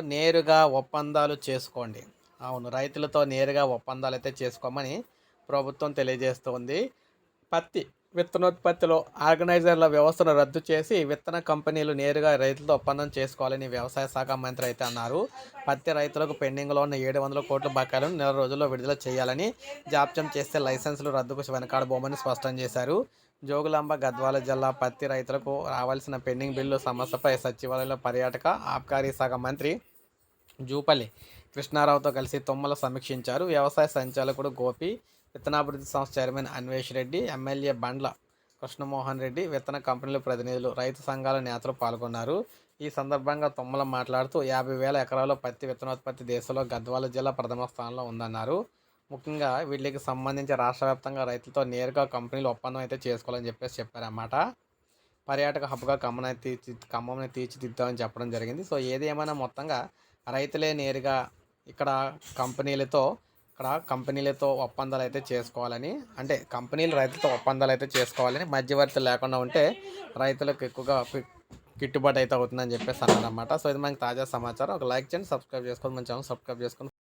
నేరుగా ఒప్పందాలు చేసుకోండి. అవును రైతులతో నేరుగా ఒప్పందాలు అయితే చేసుకోమని ప్రభుత్వం తెలియజేస్తుంది. పత్తి విత్తనోత్పత్తిలో ఆర్గనైజర్ల వ్యవస్థను రద్దు చేసి విత్తన కంపెనీలు నేరుగా రైతులతో ఒప్పందం చేసుకోవాలని వ్యవసాయ శాఖ మంత్రి అయితే అన్నారు. పత్తి రైతులకు పెండింగ్లో ఉన్న ఏడు వందల కోట్ల బకాయిలను నెల రోజుల్లో విడుదల చేయాలని జాప్యం చేస్తే లైసెన్సులు రద్దుకు వెనకాడబోమని స్పష్టం చేశారు. జోగులాంబ గద్వాల జిల్లా పత్తి రైతులకు రావాల్సిన పెండింగ్ బిల్లు సమస్యపై సచివాలయంలో పర్యాటక ఆబ్కారీ శాఖ మంత్రి జూపల్లి కృష్ణారావుతో కలిసి తొమ్మల సమీక్షించారు. వ్యవసాయ సంచాలకుడు గోపి విత్తనాభివృద్ధి సంస్థ చైర్మన్ అన్వేష్ రెడ్డి ఎమ్మెల్యే బండ్ల కృష్ణమోహన్ రెడ్డి విత్తన కంపెనీల ప్రతినిధులు రైతు సంఘాల నేతలు పాల్గొన్నారు. ఈ సందర్భంగా తుమ్మల మాట్లాడుతూ యాభై వేల ఎకరాల్లో పత్తి విత్తనోత్పత్తి దేశంలో గద్వాల జిల్లా ప్రథమ స్థానంలో ఉందన్నారు. ముఖ్యంగా వీటికి సంబంధించి రాష్ట్ర వ్యాప్తంగా రైతులతో నేరుగా కంపెనీలు ఒప్పందం అయితే చేసుకోవాలని చెప్పేసి చెప్పారన్నమాట. పర్యాటక హబ్గా ఖమ్మం తీర్చి ఖమ్మంని తీర్చిదిద్దామని చెప్పడం జరిగింది. సో ఏది ఏమైనా మొత్తంగా రైతులే నేరుగా ఇక్కడ కంపెనీలతో ఇక్కడ కంపెనీలతో ఒప్పందాలు అయితే చేసుకోవాలని అంటే కంపెనీలు రైతులతో ఒప్పందాలు అయితే చేసుకోవాలని మధ్యవర్తి లేకుండా ఉంటే రైతులకు ఎక్కువగా గిట్టుబాటు అయితే అవుతుందని చెప్పేసి అన్నారన్నమాట. సో ఇది మనకి తాజా సమాచారం. ఒక లైక్ చేయండి సబ్స్క్రైబ్ చేసుకోండి మన ఛానల్ సబ్స్క్రైబ్ చేసుకోండి.